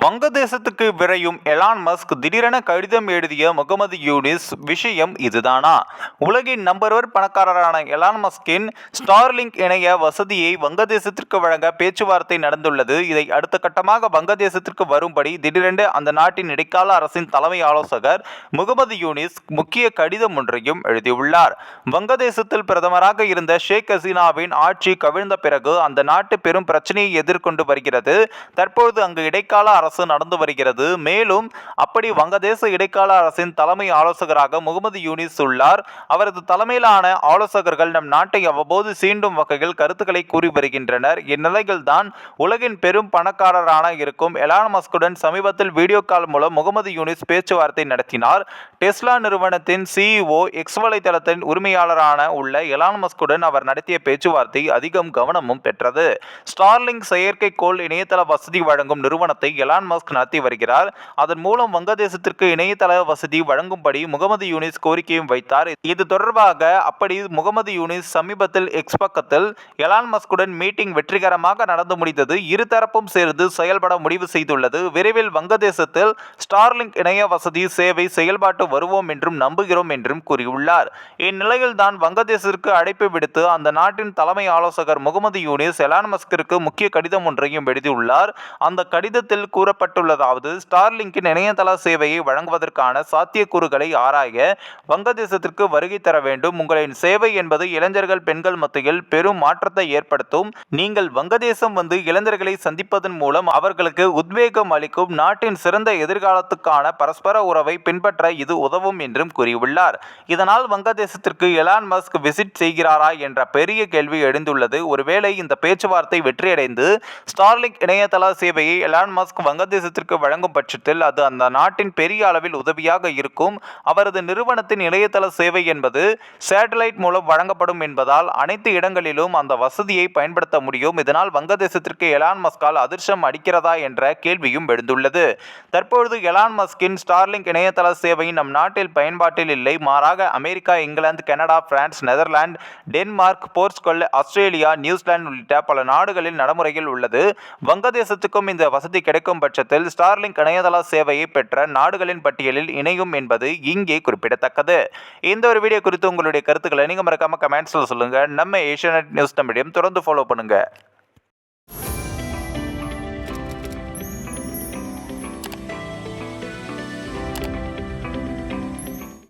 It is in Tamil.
வங்கதேசத்துக்கு விரையும் எலான் மஸ்க் திடீரென கடிதம் எழுதிய முகமது யூனிஸ் விஷயம் இதுதானா? உலகின் நம்பர் ஒன் பணக்காரரான எலான் மஸ்கின் ஸ்டார்லிங்க் இணைய வசதியை வங்கதேசத்திற்கு வழங்க பேச்சுவார்த்தை நடந்துள்ளது. இதை அடுத்த கட்டமாக வங்கதேசத்திற்கு வரும்படி திடீரென்று அந்த நாட்டின் இடைக்கால அரசின் தலைமை ஆலோசகர் முகமது யூனிஸ் முக்கிய கடிதம் ஒன்றையும் எழுதியுள்ளார். வங்கதேசத்தில் பிரதமராக இருந்த ஷேக் ஹசீனாவின் ஆட்சி கவிழ்ந்த பிறகு அந்த நாட்டு பெரும் பிரச்சனையை எதிர்கொண்டு வருகிறது. தற்பொழுது அங்கு இடைக்கால அரசு நடந்து வருகிறது. மேலும் அப்படி வங்கதேச இடைக்கால அரசின் தலைமை ஆலோசகராக முகமது யூனிஸ் உள்ளார். அவரது தலைமையிலான ஆலோசகர்கள் நம் நாட்டை அவ்வப்போது சீண்டும் வகையில் கருத்துக்களை கூறி வருகின்றனர். இந்நிலையில்தான் உலகின் பெரும் பணக்காரரான இருக்கும் எலான் மஸ்குடன் சமீபத்தில் வீடியோ கால் மூலம் முகமது யூனிஸ் பேச்சுவார்த்தை நடத்தினார். டெஸ்லா நிறுவனத்தின் சிஇஓ எக்ஸ் வலைதளத்தின் உரிமையாளரான உள்ள எலான் மஸ்குடன் அவர் நடத்திய பேச்சுவார்த்தை அதிகம் கவனமும் பெற்றது. ஸ்டார்லிங் செயற்கைக்கோள் இணையதள வசதி வழங்கும் நிறுவனத்தை எலான் மஸ்க் நடத்தி வருகிறார். அதன் மூலம் வங்கதேசத்திற்கு இணையதள வசதி வழங்கும்படி முகமது யூனிஸ் கோரிக்கையும் வைத்தார். இது தொடர்பாக அப்படி முகமது யூனிஸ் சமீபத்தில் எக்ஸ் பக்கத்தில் எலான் மஸ்குடன் மீட்டிங் வெற்றிகரமாக நடந்து முடிந்தது. இருதரப்பும் சேர்ந்து செயல்பட முடிவு செய்துள்ளது. விரைவில் வங்கதேசத்தில் ஸ்டார்லிங்க் இணைய வசதி சேவை செயல்பாட்டு வருவோம் என்றும் நம்புகிறோம் என்றும் கூறியுள்ளார். இந்நிலையில் தான் வங்கதேசத்திற்கு அழைப்பு விடுத்து அந்த நாட்டின் தலைமை ஆலோசகர் முகமது யூனிஸ் எலான் மஸ்கிற்கு முக்கிய கடிதம் ஒன்றையும் எழுதியுள்ளார். அந்த கடிதத்தில் கூறப்பட்டுள்ளதாவது ஸ்டார்லிங்கின் இணையதள சேவையை வழங்குவதற்கான சாத்தியக்கூறுகளை ஆராய வங்கதேசத்திற்கு வருகை தர வேண்டும். உங்களின் சேவை என்பது இளைஞர்கள் பெண்கள் மத்தியில் பெரும் மாற்றத்தை ஏற்படுத்தும். நீங்கள் வங்கதேசம் வந்து இளைஞர்களை சந்திப்பதன் மூலம் அவர்களுக்கு உத்வேகம் அளிக்கும். நாட்டின் சிறந்த எதிர்காலத்துக்கான பரஸ்பர உறவை பின்பற்ற இது உதவும் என்றும் கூறியுள்ளார். இதனால் வங்கதேசத்திற்கு எலான் மஸ்க் விசிட் செய்கிறாரா என்ற பெரிய கேள்வி எழுந்துள்ளது. ஒருவேளை இந்த பேச்சுவார்த்தை வெற்றியடைந்து ஸ்டார்லிங்க் இணையதள சேவையை எலான் மஸ்க் வங்கதேசத்திற்கு வழங்கும் பட்சத்தில் அது அந்த நாட்டின் பெரிய அளவில் உதவியாக இருக்கும். அவரது நிறுவனத்தின் இணையதள சேவை என்பது சேட்டலைட் மூலம் வழங்கப்படும் என்பதால் அனைத்து இடங்களிலும் அந்த வசதியை பயன்படுத்த முடியும். இதனால் வங்கதேசத்திற்கு எலான் மஸ்கால் அதிர்ஷ்டம் அடிக்கிறதா என்ற கேள்வியும் எழுந்துள்ளது. தற்பொழுது எலான் மஸ்கின் ஸ்டார்லிங்க் இணையதள சேவை நம் நாட்டில் பயன்பாட்டில் இல்லை. மாறாக America England Canada France Netherlands Denmark Portugal Australia New Zealand உள்ளிட்ட பல நாடுகளில் நடைமுறையில் உள்ளது. வங்கதேசத்துக்கும் இந்த வசதி கிடைக்கும் பட்சத்தில் ஸ்டார்லிங்க் இணையதள சேவையை பெற்ற நாடுகளின் பட்டியலில் இணையும் என்பது இங்கே குறிப்பிடத்தக்கது. இந்த ஒரு வீடியோ குறித்து உங்களுடைய கருத்துக்களை நீங்கள் மறக்காம கமெண்ட்ஸில் சொல்லுங்க. நம்ம ஏஷியநெட் நியூஸ் தமிழையும் தொடர்ந்து ஃபாலோ பண்ணுங்க.